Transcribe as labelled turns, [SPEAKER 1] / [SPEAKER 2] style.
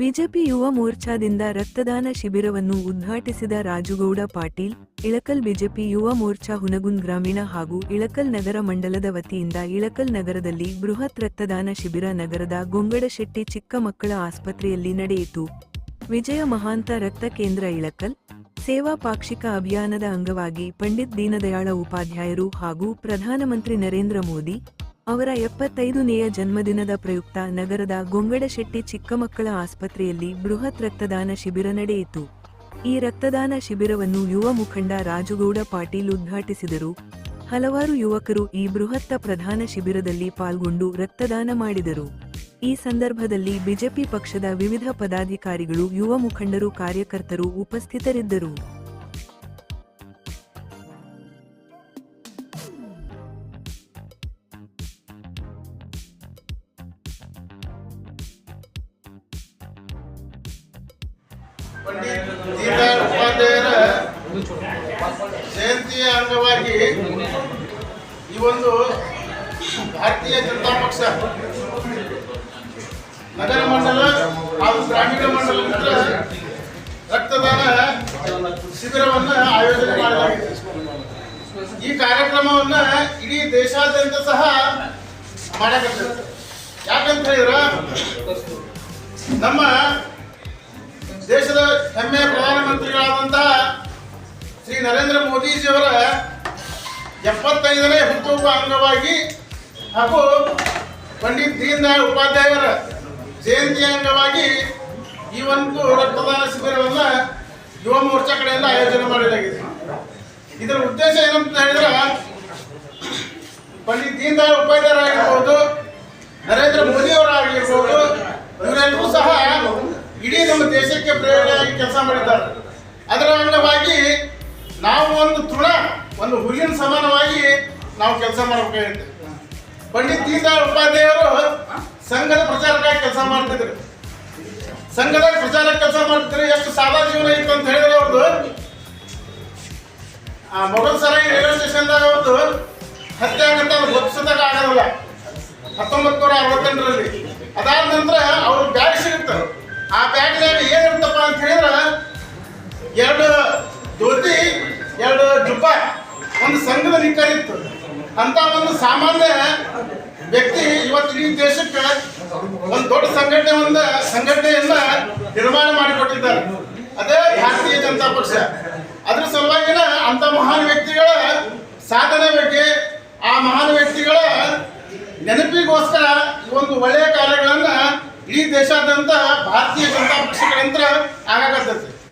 [SPEAKER 1] BJP ಯುವ ಮೋರ್ಚಾದಿಂದ ರಕ್ತದಾನ ಶಿಬಿರವನ್ನು ಉದ್ಘಾಟಿಸಿದ ರಾಜುಗೌಡ ಪಾಟೀಲ್, ಇಳಕಲ್ ಬಿಜೆಪಿ ಯುವ ಮೋರ್ಚಾ ಹುನಗುಂದ್ ಗ್ರಾಮೀಣ ಹಾಗೂ ಇಳಕಲ್ ನಗರ ಮಂಡಲದ ವತಿಯಿಂದ ಇಳಕಲ್ ನಗರದಲ್ಲಿ ಬೃಹತ್ ರಕ್ತದಾನ ಶಿಬಿರ ನಗರದ ಗೊಂಗಡಶೆಟ್ಟಿ ಚಿಕ್ಕ ಮಕ್ಕಳ ಆಸ್ಪತ್ರೆಯಲ್ಲಿ ನಡೆಯಿತು. ವಿಜಯ ಮಹಾಂತ ರಕ್ತ ಕೇಂದ್ರ ಇಳಕಲ್, ಸೇವಾ ಪಾಕ್ಷಿಕ ಅಭಿಯಾನದ ಅಂಗವಾಗಿ ಪಂಡಿತ್ ದೀನದಯಾಳ ಉಪಾಧ್ಯಾಯರು ಹಾಗೂ ಪ್ರಧಾನಮಂತ್ರಿ ನರೇಂದ್ರ ಮೋದಿ ಅವರ ಎಪ್ಪತ್ತೈದನೆಯ ಜನ್ಮದಿನದ ಪ್ರಯುಕ್ತ ನಗರದ ಗೊಂಗಡಶೆಟ್ಟಿ ಚಿಕ್ಕಮಕ್ಕಳ ಆಸ್ಪತ್ರೆಯಲ್ಲಿ ಬೃಹತ್ ರಕ್ತದಾನ ಶಿಬಿರ ನಡೆಯಿತು. ಈ ರಕ್ತದಾನ ಶಿಬಿರವನ್ನು ಯುವ ಮುಖಂಡ ರಾಜುಗೌಡ ಪಾಟೀಲ್ ಉದ್ಘಾಟಿಸಿದರು. ಹಲವಾರು ಯುವಕರು ಈ ಬೃಹತ್ತ ಪ್ರಧಾನ ಶಿಬಿರದಲ್ಲಿ ಪಾಲ್ಗೊಂಡು ರಕ್ತದಾನ ಮಾಡಿದರು. ಈ ಸಂದರ್ಭದಲ್ಲಿ ಬಿಜೆಪಿ ಪಕ್ಷದ ವಿವಿಧ ಪದಾಧಿಕಾರಿಗಳು, ಯುವ ಮುಖಂಡರು, ಕಾರ್ಯಕರ್ತರು ಉಪಸ್ಥಿತರಿದ್ದರು.
[SPEAKER 2] ಪಂಡಿತ್ ದೀನದಯಾಳ್ ಉಪಾಧ್ಯಾಯರ ಜಯಂತಿಯ ಅಂಗವಾಗಿ ಈ ಒಂದು ಭಾರತೀಯ ಜನತಾ ಪಕ್ಷ ನಗರ ಮಂಡಲ ಹಾಗೂ ಗ್ರಾಮೀಣ ಮಂಡಲ ರಕ್ತದಾನ ಶಿಬಿರವನ್ನು ಆಯೋಜನೆ ಮಾಡಲಾಗಿದೆ. ಈ ಕಾರ್ಯಕ್ರಮವನ್ನ ಇಡೀ ದೇಶಾದ್ಯಂತ ಸಹ ಮಾಡಕತ್ತದೆ ಯಾಕಂತ ಹೇಳಿದ್ರ ನಮ್ಮ ದೇಶದ ಹೆಮ್ಮೆಯ ಪ್ರಧಾನಮಂತ್ರಿಗಳಾದಂತಹ ಶ್ರೀ ನರೇಂದ್ರ ಮೋದಿಜಿಯವರ ಎಪ್ಪತ್ತೈದನೇ ಹುಟ್ಟುಹಬ್ಬ ಅಂಗವಾಗಿ ಹಾಗೂ ಪಂಡಿತ್ ದೀನ್ ದಯಾಳ್ ಉಪಾಧ್ಯಾಯರ ಜಯಂತಿ ಅಂಗವಾಗಿ ಈ ಒಂದು ರಕ್ತದಾನ ಶಿಬಿರವನ್ನು ಯುವ ಮೋರ್ಚಾ ಕಡೆಯಿಂದ ಆಯೋಜನೆ ಮಾಡಲಾಗಿದೆ. ಇದರ ಉದ್ದೇಶ ಏನಂತ ಹೇಳಿದ್ರೆ ಪಂಡಿತ್ ದೀನ್ ದಯಾಳ್ ಉಪಾಧ್ಯಾಯರಾಗಿರ್ಬೋದು ನರೇಂದ್ರ ಮೋದಿ ಅವರಾಗಿರ್ಬೋದು ಇವರೆಲ್ಲರೂ ಸಹ ಇಡೀ ನಮ್ಮ ದೇಶಕ್ಕೆ ಪ್ರೇರಣೆಯಾಗಿ ಕೆಲಸ ಮಾಡಿದ್ದಾರೆ. ಅದರ ಅಂಗವಾಗಿ ನಾವು ಒಂದು ತೃಣ, ಒಂದು ಹುಲ್ಲಿನ ಸಮಾನವಾಗಿ ನಾವು ಕೆಲಸ ಮಾಡಬೇಕಾಗುತ್ತೆ. ಪಂಡಿತ್ ದೀನ್ ದಯಾಳ್ ಉಪಾಧ್ಯಾಯರು ಸಂಘದ ಪ್ರಚಾರಕ್ಕಾಗಿ ಕೆಲಸ ಮಾಡ್ತಿದ್ರು. ಸಂಘದ ಪ್ರಚಾರ ಕೆಲಸ ಮಾಡ್ತಿದ್ರು. ಎಷ್ಟು ಸಾದಾ ಜೀವನ ಇತ್ತು ಅಂತ ಹೇಳಿದ್ರೆ ಅವ್ರದ್ದು ಮೊಘಲ್ ಸರಾಯಿ ರೈಲ್ವೆ ಸ್ಟೇಷನ್ದಾಗ ಅವ್ರದ್ದು ಹತ್ಯೆ ಆಗಂತ ಗೊತ್ತಿಸದಾಗ ಆಗೋದಿಲ್ಲ ಹತ್ತೊಂಬತ್ತು ನೂರ ಅರವತ್ತೆಂಟರಲ್ಲಿ. ಅದಾದ ನಂತರ ಅವ್ರ ಬ್ಯಾಗ್ ಸಿಗುತ್ತೆ. ಆ ಬ್ಯಾಗ್ನಾಗ ಒಂದು ಸಂಘದ ನಿಕ್ಕರ್ ಇತ್ತು. ಅಂತ ಒಂದು ಸಾಮಾನ್ಯ ವ್ಯಕ್ತಿ ಇವತ್ತು ಇಡೀ ದೇಶಕ್ಕೆ ಒಂದು ದೊಡ್ಡ ಸಂಘಟನೆ ಒಂದು ಸಂಘಟನೆಯನ್ನ ನಿರ್ಮಾಣ ಮಾಡಿಕೊಟ್ಟಿದ್ದಾರೆ. ಅದೇ ಭಾರತೀಯ ಜನತಾ ಪಕ್ಷ. ಅದ್ರ ಸಲುವಾಗಿನ ಅಂತ ಮಹಾನ್ ವ್ಯಕ್ತಿಗಳ ಸಾಧನೆ ಬಗ್ಗೆ ಆ ಮಹಾನ್ ವ್ಯಕ್ತಿಗಳ ನೆನಪಿಗೋಸ್ಕರ ಈ ಒಂದು ಒಳ್ಳೆಯ ಕಾರ್ಯಗಳನ್ನ ಇಡೀ ದೇಶಾದ್ಯಂತ ಭಾರತೀಯ ಜನತಾ ಪಕ್ಷ